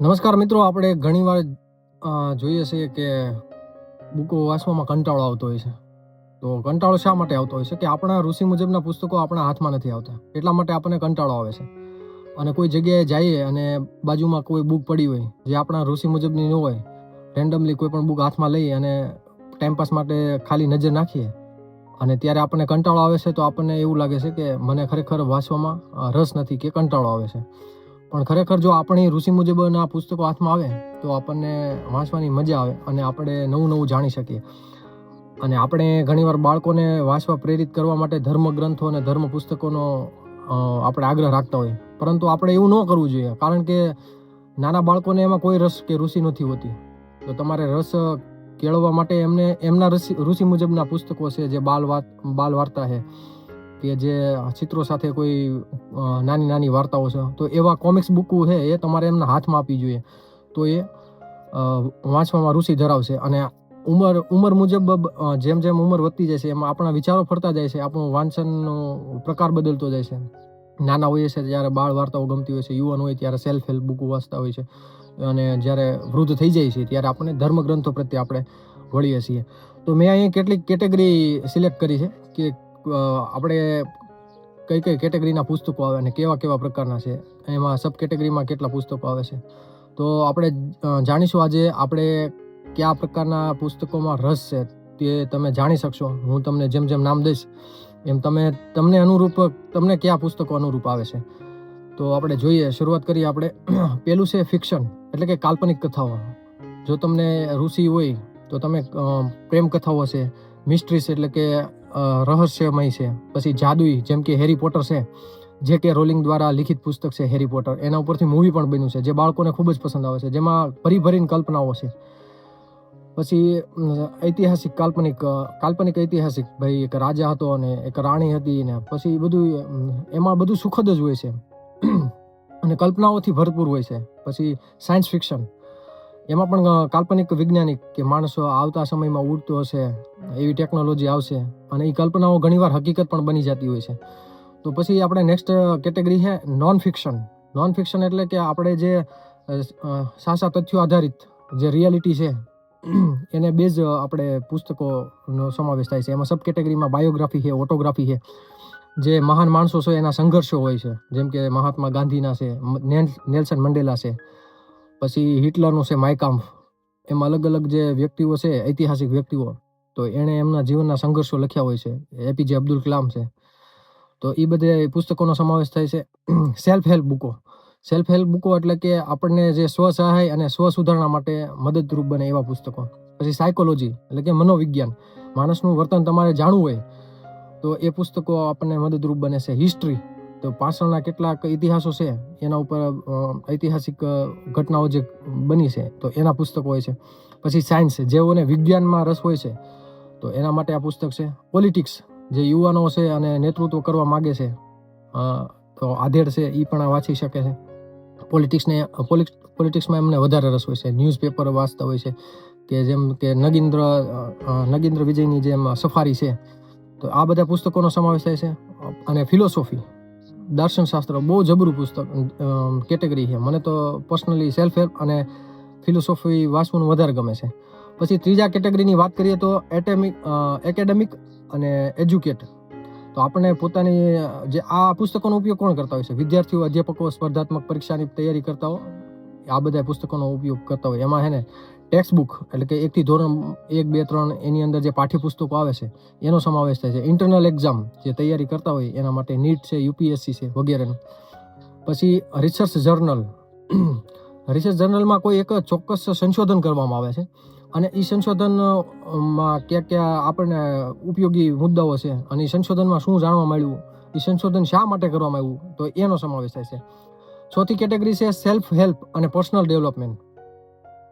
નમસ્કાર મિત્રો, આપણે ઘણીવાર જોઈએ છીએ કે બુકો વાંચવામાં કંટાળો આવતો હોય છે. તો કંટાળો શા માટે આવતો હોય છે કે આપણા ઋષિ મુજબના પુસ્તકો આપણા હાથમાં નથી આવતા? એટલા માટે આપણને કંટાળો આવે છે. અને કોઈ જગ્યાએ જઈએ અને બાજુમાં કોઈ બુક પડી હોય, જે આપણા ઋષિ મુજબની ન હોય, રેન્ડમલી કોઈ પણ બુક હાથમાં લઈ અને ટાઈમપાસ માટે ખાલી નજર નાખીએ, અને ત્યારે આપણને કંટાળો આવે છે, તો આપણને એવું લાગે છે કે મને ખરેખર વાંચવામાં રસ નથી કે કંટાળો આવે છે. પણ ખરેખર જો આપણી ઋષિ મુજબના પુસ્તકો હાથમાં આવે, તો આપણને વાંચવાની મજા આવે અને આપણે નવું નવું જાણી શકીએ. અને આપણે ઘણીવાર બાળકોને વાંચવા પ્રેરિત કરવા માટે ધર્મ ગ્રંથો અને ધર્મ પુસ્તકોનો આપણે આગ્રહ રાખતા હોય. પરંતુ આપણે એવું ન કરવું જોઈએ, કારણ કે નાના બાળકોને એમાં કોઈ રસ કે ઋષિ નથી હોતી. તો તમારે રસ કેળવવા માટે એમને, એમના ઋષિ ઋષિ મુજબના પુસ્તકો છે જે બાલ વાત બાલ વાર્તા છે. કે જે ચિત્રો સાથે કોઈ નાની નાની વાર્તાઓ છે, તો એવા કોમિક્સ બુકો છે એ તમારે એમના હાથમાં આપવી જોઈએ. તો એ વાંચવામાં રુચિ ધરાવશે અને ઉંમર ઉંમર મુજબ જેમ જેમ ઉંમર વધતી જાય છે, એમાં આપણા વિચારો ફરતા જાય છે, આપણું વાંચનનો પ્રકાર બદલતો જાય છે. નાના હોઈએ છે ત્યારે બાળ વાર્તાઓ ગમતી હોય છે, યુવાન હોય ત્યારે સેલ્ફ હેલ્પ બુકો વાંચતા હોય છે, અને જ્યારે વૃદ્ધ થઈ જાય છે ત્યારે આપણે ધર્મગ્રંથો પ્રત્યે આપણે વળીએ છીએ. તો મેં અહીં કેટલીક કેટેગરી સિલેક્ટ કરી છે, કે આપણે કઈ કઈ કેટેગરીના પુસ્તકો આવે અને કેવા કેવા પ્રકારના છે, એમાં સબ કેટેગરીમાં કેટલા પુસ્તકો આવે છે. તો આપણે જાણીશું આજે આપણે કયા પ્રકારના પુસ્તકોમાં રસ છે, તે તમે જાણી શકશો. હું તમને જેમ જેમ નામ દઈશ, એમ તમે, તમને અનુરૂપ, તમને કયા પુસ્તકો અનુરૂપ આવે છે. તો આપણે જોઈએ, શરૂઆત કરીએ આપણે. પેલું છે ફિક્શન એટલે કે કાલ્પનિક કથાઓ. જો તમને રુચિ હોય, તો તમે પ્રેમ કથાઓ છે મિસ્ટ્રીસ એટલે કે રહસ્યમય છે. પછી જાદુઈ, જેમ કે હેરી પોટર છે, જે કે રોલિંગ દ્વારા લિખિત પુસ્તક છે હેરી પોટર એના ઉપરથી મૂવી પણ બન્યું છે, જે બાળકોને ખૂબ જ પસંદ આવે છે, જેમાં ભરી ભરીને કલ્પનાઓ છે. પછી ઐતિહાસિક કાલ્પનિક કાલ્પનિક ઐતિહાસિક, ભાઈ, એક રાજા હતો અને એક રાણી હતી ને, પછી બધું એમાં બધું સુખદ જ હોય છે. અને કલ્પનાઓથી ભરપૂર હોય છે. પછી સાયન્સ ફિક્શન એમાં પણ કાલ્પનિક વૈજ્ઞાનિક કે માણસો આવતા સમયમાં ઉડતો હશે એવી ટેકનોલોજી આવશે અને એ કલ્પનાઓ ઘણીવાર હકીકત પણ બની જતી હોય છે. તો પછી આપણે નેક્સ્ટ કેટેગરી છે નોન ફિક્શન નોન ફિક્શન એટલે કે આપણે જે સાચા તથ્યો આધારિત જે રિયાલિટી છે, એને બેઝ આપણે પુસ્તકોનો સમાવેશ થાય છે. એમાં સબ કેટેગરીમાં બાયોગ્રાફી છે ઓટોગ્રાફી છે. જે મહાન માણસો છે, એના સંઘર્ષો હોય છે. જેમ કે મહાત્મા ગાંધીના છે નેલ- નેલ્સન મંડેલા છે. પછી હિટલરનું છે, માયકામ્ફ. એમાં અલગ અલગ જે વ્યક્તિઓ છે, ઐતિહાસિક વ્યક્તિઓ તો એણે એમના જીવનના સંઘર્ષો લખ્યા હોય છે. એપીજે અબ્દુલ કલામ છે. તો એ બધે પુસ્તકોનો સમાવેશ થાય છે. સેલ્ફ હેલ્પ બુકો. સેલ્ફ હેલ્પ બુકો એટલે કે આપણને જે સ્વ સહાય અને સ્વ સુધારણા માટે મદદરૂપ બને એવા પુસ્તકો. પછી સાયકોલોજી એટલે કે મનોવિજ્ઞાન. માણસનું વર્તન તમારે જાણવું હોય તો એ પુસ્તકો આપણને મદદરૂપ બને છે. હિસ્ટ્રી તો પાછળના કેટલાક ઇતિહાસો છે, એના ઉપર ઐતિહાસિક ઘટનાઓ જે બની છે, તો એના પુસ્તકો હોય છે. પછી સાયન્સ જેઓને વિજ્ઞાનમાં રસ હોય છે તો એના માટે આ પુસ્તક છે. પોલિટિક્સ જે યુવાનો છે અને નેતૃત્વ કરવા માગે છે. તો આધેડ છે એ પણ આ વાંચી શકે છે. પોલિટિક્સને પોલિટિક્સમાં એમને વધારે રસ હોય છે. ન્યૂઝપેપર વાંચતા હોય છે કે જેમ કે નગીન્દ્ર નગીન્દ્ર વિજયની જેમ સફારી છે. તો આ બધા પુસ્તકોનો સમાવેશ થાય છે. અને ફિલોસોફી દર્શનશાસ્ત્ર બહુ જબરું પુસ્તક કેટેગરી છે. મને તો પર્સનલી સેલ્ફ હેલ્પ અને ફિલોસોફી વાંચવું વધારે ગમે છે. પછી ત્રીજા કેટેગરીની વાત કરીએ તો એટેમિક એકેડેમિક અને એજ્યુકેટ. તો આપણે પોતાની, જે આ પુસ્તકોનો ઉપયોગ કોણ કરતા હોય છે? વિદ્યાર્થીઓ, અધ્યાપકો, સ્પર્ધાત્મક પરીક્ષાની તૈયારી કરતા હોય? આ બધા પુસ્તકોનો ઉપયોગ કરતા હોય. એમાં હે ને ટેક્સ્ટ બુક એટલે કે એકથી ધોરણ એક, બે, ત્રણ એની અંદર જે પાઠ્યપુસ્તકો આવે છે, એનો સમાવેશ થાય છે. ઇન્ટરનલ એક્ઝામ જે તૈયારી કરતા હોય, એના માટે નીટ છે, યુપીએસસી છે વગેરેનું. પછી રિસર્ચ જર્નલ. રિસર્ચ જર્નલમાં કોઈ એક ચોક્કસ સંશોધન કરવામાં આવે છે. અને એ સંશોધનમાં ક્યાં ક્યાં આપણને ઉપયોગી મુદ્દાઓ છે અને એ સંશોધનમાં શું જાણવા મળ્યું એ સંશોધન શા માટે કરવામાં આવ્યું, તો એનો સમાવેશ થાય છે. ચોથી કેટેગરી છે સેલ્ફ હેલ્પ અને પર્સનલ ડેવલપમેન્ટ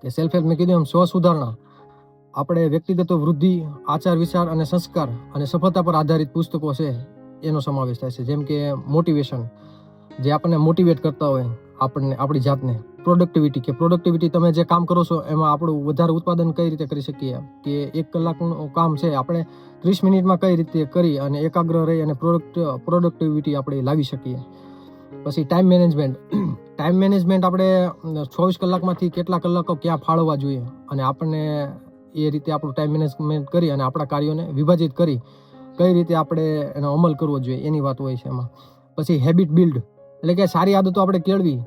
કે સેલ્ફ હેલ્પ મેં કીધું એમ સ્વ સુધારણા. આપણે વ્યક્તિગત વૃદ્ધિ, આચાર વિચાર અને સંસ્કાર અને સફળતા પર આધારિત પુસ્તકો છે, એનો સમાવેશ થાય છે. જેમ કે મોટિવેશન જે આપણને મોટિવેટ કરતા હોય આપણને, આપણી જાતને. પ્રોડક્ટિવિટી કે પ્રોડક્ટિવિટી તમે જે કામ કરો છો, એમાં આપણું વધારે ઉત્પાદન કઈ રીતે કરી શકીએ? કે એક કલાકનું કામ છે, આપણે ત્રીસ મિનિટમાં કઈ રીતે કરી અને એકાગ્ર રહી અને પ્રોડક્ટ પ્રોડક્ટિવિટી આપણે લાવી શકીએ. પછી ટાઈમ મેનેજમેન્ટ ટાઈમ મેનેજમેન્ટ આપણે ચોવીસ કલાકમાંથી કેટલા કલાકો ક્યાં ફાળવવા જોઈએ? અને આપણને એ રીતે આપણું ટાઈમ મેનેજમેન્ટ કરી અને આપણા કાર્યોને વિભાજિત કરી કઈ રીતે આપણે એનો અમલ કરવો જોઈએ, એની વાત હોય છે એમાં. પછી હેબિટ બિલ્ડ એટલે કે સારી આદતો આપણે કેળવી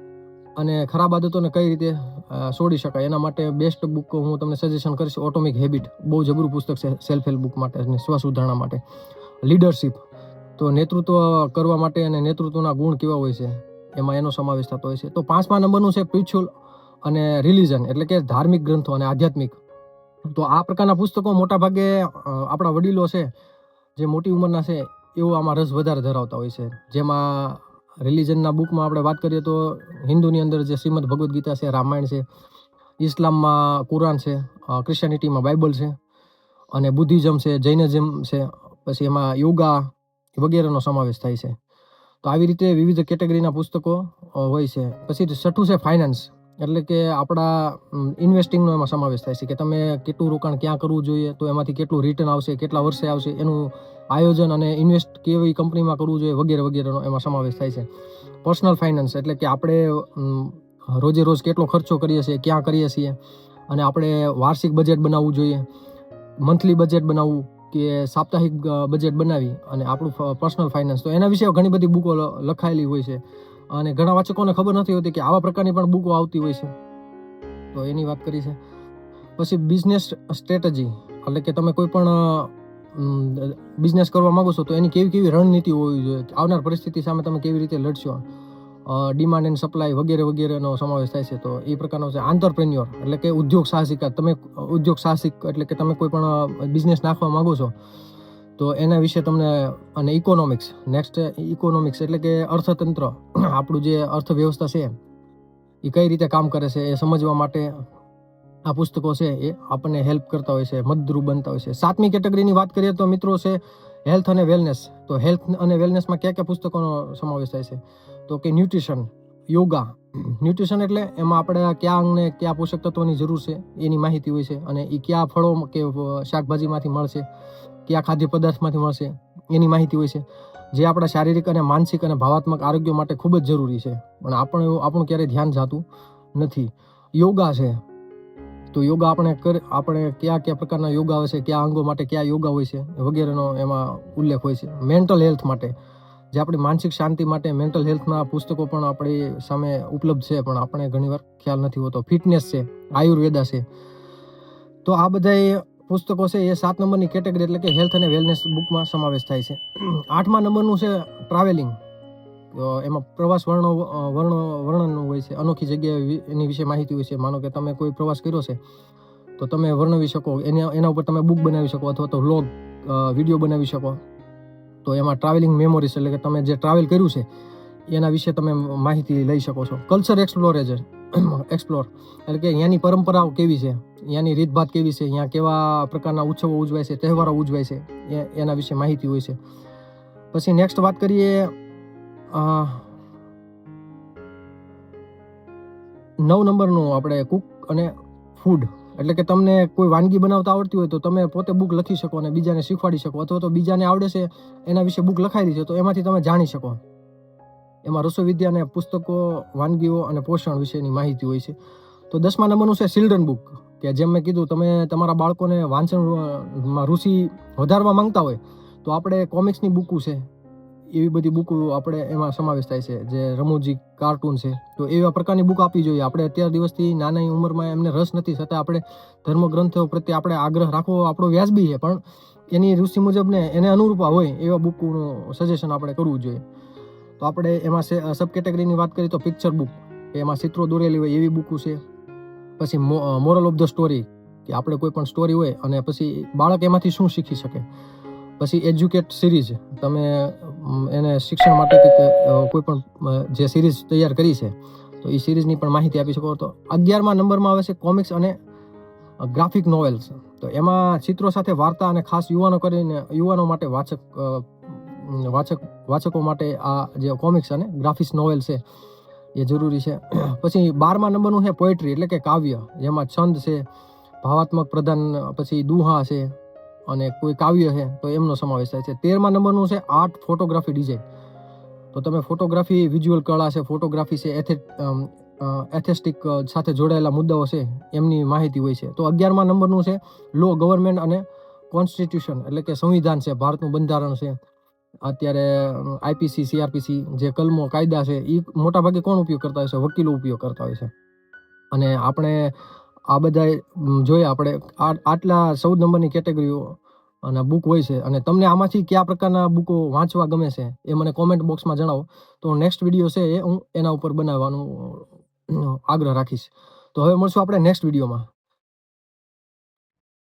અને ખરાબ આદતોને કઈ રીતે છોડી શકાય? એના માટે બેસ્ટ બુક હું તમને સજેશન કરીશ ઓટોમિક હેબિટ બહુ જબરું પુસ્તક છે સેલ્ફ હેલ્પ બુક માટે અને સ્વ સુધારણા માટે. લીડરશિપ તો નેતૃત્વ કરવા માટે અને નેતૃત્વના ગુણ કેવા હોય છે? એમાં એનો સમાવેશ થતો હોય છે. તો પાંચમા નંબરનું છે પ્રિચ્યુઅલ અને રિલિજન એટલે કે ધાર્મિક ગ્રંથો અને આધ્યાત્મિક. તો આ પ્રકારના પુસ્તકો મોટા ભાગે આપણા વડીલો છે, જે મોટી ઉંમરના છે, એવો આમાં રસ વધારે ધરાવતા હોય છે. જેમાં રિલિજનના બુકમાં આપણે વાત કરીએ તો હિન્દુની અંદર જે શ્રીમદ ભગવદ્ ગીતા છે, રામાયણ છે, ઇસ્લામમાં કુરાન છે ક્રિશ્ચિયાનિટીમાં બાઇબલ છે અને બુદ્ધિઝમ છે, જૈનિઝમ છે, પછી એમાં યોગા વગેરેનો સમાવેશ થાય છે. તો આવી રીતે વિવિધ કેટેગરીના પુસ્તકો હોય છે. પછી છઠ્ઠું છે, ફાઇનાન્સ. એટલે કે આપણા ઇન્વેસ્ટિંગનો એમાં સમાવેશ થાય છે કે તમે કેટલું રોકાણ ક્યાં કરવું જોઈએ, તો એમાંથી કેટલું રિટર્ન આવશે, કેટલા વર્ષે આવશે, એનું આયોજન અને ઇન્વેસ્ટ કેવી કંપનીમાં કરવું જોઈએ વગેરે વગેરેનો એમાં સમાવેશ થાય છે. પર્સનલ ફાઇનાન્સ એટલે કે આપણે રોજે રોજ કેટલો ખર્ચો કરીએ છીએ, ક્યાં કરીએ છીએ, અને આપણે વાર્ષિક બજેટ બનાવવું જોઈએ મંથલી બજેટ બનાવવું કે સાપ્તાહિક બજેટ બનાવી અને આપણું પર્સનલ ફાઇનાન્સ તો એના વિશે ઘણી બધી બુકો લખાયેલી હોય છે. અને ઘણા વાચકોને ખબર નથી હોતી કે આવા પ્રકારની પણ બુકો આવતી હોય છે. તો એની વાત કરી છે. પછી બિઝનેસ સ્ટ્રેટેજી એટલે કે તમે કોઈ પણ બિઝનેસ કરવા માંગો છો તો એની કેવી કેવી રણનીતિ હોવી જોઈએ? આવનાર પરિસ્થિતિ સામે તમે કેવી રીતે લડશો? ડિમાન્ડ એન્ડ સપ્લાય વગેરે વગેરેનો સમાવેશ થાય છે. તો એ પ્રકારનો છે આંતરપ્રેન્યોર એટલે કે ઉદ્યોગ સાહસિકા તમે ઉદ્યોગ સાહસિક, એટલે કે તમે કોઈ પણ બિઝનેસ નાખવા માગો છો તો એના વિશે તમને, અને ઇકોનોમિક્સ નેક્સ્ટ ઇકોનોમિક્સ એટલે કે અર્થતંત્ર, આપણું જે અર્થવ્યવસ્થા છે, એ કઈ રીતે કામ કરે છે એ સમજવા માટે આ પુસ્તકો છે એ આપણને હેલ્પ કરતા હોય છે મદરૂપ બનતા હોય છે. સાતમી કેટેગરીની વાત કરીએ તો મિત્રો છે હેલ્થ અને વેલનેસ તો હેલ્થ અને વેલનેસમાં કયા કયા પુસ્તકોનો સમાવેશ થાય છે? તો કે ન્યુટ્રિશન યોગા ન્યુટ્રિશન એટલે એમાં આપણે કયા અંગને કયા પોષક તત્વોની જરૂર છે, એની માહિતી હોય છે અને એ કયા ફળો કે શાકભાજીમાંથી મળશે. કયા ખાદ્ય પદાર્થમાંથી મળશે. એની માહિતી હોય છે. જે આપણા શારીરિક અને માનસિક અને ભાવાત્મક આરોગ્ય માટે ખૂબ જ જરૂરી છે. પણ આપણે આપણું ક્યારેય ધ્યાન જાતું નથી. યોગા છે. તો યોગા આપણે આપણે કયા કયા પ્રકારના યોગા હોય છે, કયા અંગો માટે કયા યોગા હોય છે, વગેરેનો એમાં ઉલ્લેખ હોય છે. મેન્ટલ હેલ્થ માટે. જે આપણી માનસિક શાંતિ માટે મેન્ટલ હેલ્થના પુસ્તકો પણ આપણી સામે ઉપલબ્ધ છે, પણ આપણે ઘણીવાર ખ્યાલ નથી હોતો. ફિટનેસ છે. આયુર્વેદા છે. તો આ બધા પુસ્તકો છે, એ સાત નંબરની કેટેગરી એટલે કે હેલ્થ અને વેલનેસ બુકમાં સમાવેશ થાય છે. આઠમા નંબરનું છે ટ્રાવેલિંગ એમાં પ્રવાસ વર્ણો વર્ણો, વર્ણનનું હોય છે. અનોખી જગ્યાએ એની વિશે માહિતી હોય છે. માનો કે તમે કોઈ પ્રવાસ કર્યો છે, તો તમે વર્ણવી શકો. એના એના ઉપર તમે બુક બનાવી શકો અથવા તો વ્લોગ વીડિયો બનાવી શકો. તો એમાં ટ્રાવેલિંગ મેમોરીઝ એટલે કે તમે જે ટ્રાવેલ કર્યું છે, એના વિશે તમે માહિતી લઈ શકો છો. કલ્ચર એક્સપ્લોરેજર એક્સપ્લોર એટલે કે અહીંયાની પરંપરાઓ કેવી છે? અહીંયાની રીતભાત કેવી છે? અહીંયા કેવા પ્રકારના ઉત્સવો ઉજવાય છે? તહેવારો ઉજવાય છે? એના વિશે માહિતી હોય છે. પછી નેક્સ્ટ વાત કરીએ નવ નંબરનું આપણે કુક અને ફૂડ એટલે કે તમને કોઈ વાનગી બનાવતા આવડતી હોય તો તમે પોતે બુક લખી શકો અને બીજાને શીખવાડી શકો અથવા તો બીજાને આવડે છે એના વિશે બુક લખાયેલી છે તો એમાંથી તમે જાણી શકો. એમાં રસોવિદ્યાને પુસ્તકો, વાનગીઓ અને પોષણ વિશેની માહિતી હોય છે. તો દસમા નંબરનું છે ચિલ્ડ્રન બુક કે જેમ મેં કીધું, તમે તમારા બાળકોને વાંચનમાં રુચિ વધારવા માંગતા હોય, તો આપણે કોમિક્સની બુકો છે, એવી બધી બુકો આપણે એમાં સમાવેશ થાય છે, જે રમૂજી, કાર્ટૂન છે. તો એવા પ્રકારની બુક આપવી જોઈએ. આપણે અત્યાર દિવસથી નાની ઉંમરમાં એમને રસ નથી, છતાં આપણે ધર્મગ્રંથો પ્રત્યે આપણે આગ્રહ રાખવો આપણો વ્યાજબી છે. પણ એની રુચિ મુજબ ને એને અનુરૂપા હોય એવા બુકનું સજેશન આપણે કરવું જોઈએ. તો આપણે એમાં સબ કેટેગરીની વાત કરીએ તો પિક્ચર બુક એમાં ચિત્રો દોરેલી હોય એવી બુકો છે. પછી મોરલ ઓફ ધ સ્ટોરી કે આપણે કોઈ પણ સ્ટોરી હોય અને પછી બાળક એમાંથી શું શીખી શકે. પછી એજ્યુકેટ સિરીઝ તમે એને શિક્ષણ માટે કોઈ પણ જે સિરીઝ તૈયાર કરી છે, તો એ સિરીઝની પણ માહિતી આપી શકો. તો અગિયારમાં નંબરમાં આવે છે કોમિક્સ અને ગ્રાફિક નોવેલ્સ તો એમાં ચિત્રો સાથે વાર્તા અને ખાસ યુવાનો કરીને યુવાનો માટે વાચક વાચક વાચકો માટે આ જે કોમિક્સ અને ગ્રાફિક્સ નોવેલ છે, એ જરૂરી છે. પછી બારમા નંબરનું છે પોએટ્રી એટલે કે કાવ્ય. જેમાં છંદ છે, ભાવાત્મક પ્રધાન, પછી દુહા છે, અને કોઈ કાવ્ય છે, તો એમનો સમાવેશ થાય છે. તેરમા નંબરનું છે આર્ટ ફોટોગ્રાફી ડિઝાઇન તો તમે ફોટોગ્રાફી વિઝ્યુઅલ કળા છે ફોટોગ્રાફી છે એથે એથેસ્ટિક સાથે જોડાયેલા મુદ્દાઓ છે, એમની માહિતી હોય છે. તો અગિયારમા નંબરનું છે લો ગવર્મેન્ટ અને કોન્સ્ટિટ્યુશન એટલે કે સંવિધાન છે, ભારતનું બંધારણ છે. અત્યારે આઈપીસી સીઆરપીસી જે કલમો, કાયદા છે એ મોટાભાગે કોણ ઉપયોગ કરતા હોય છે? વકીલો ઉપયોગ કરતા હોય છે. અને આપણે આ બધા જોઈએ આપણે આટલા ચૌદ નંબરની કેટેગરીઓ અને બુક હોય છે. અને તમને આમાંથી કયા પ્રકારના બુકો વાંચવા ગમે છે, એ મને કોમેન્ટ બોક્સમાં જણાવો. તો નેક્સ્ટ વીડિયો છે એ હું એના ઉપર બનાવવાનું આગ્રહ રાખીશ. તો હવે મળશું આપણે નેક્સ્ટ વિડીયોમાં.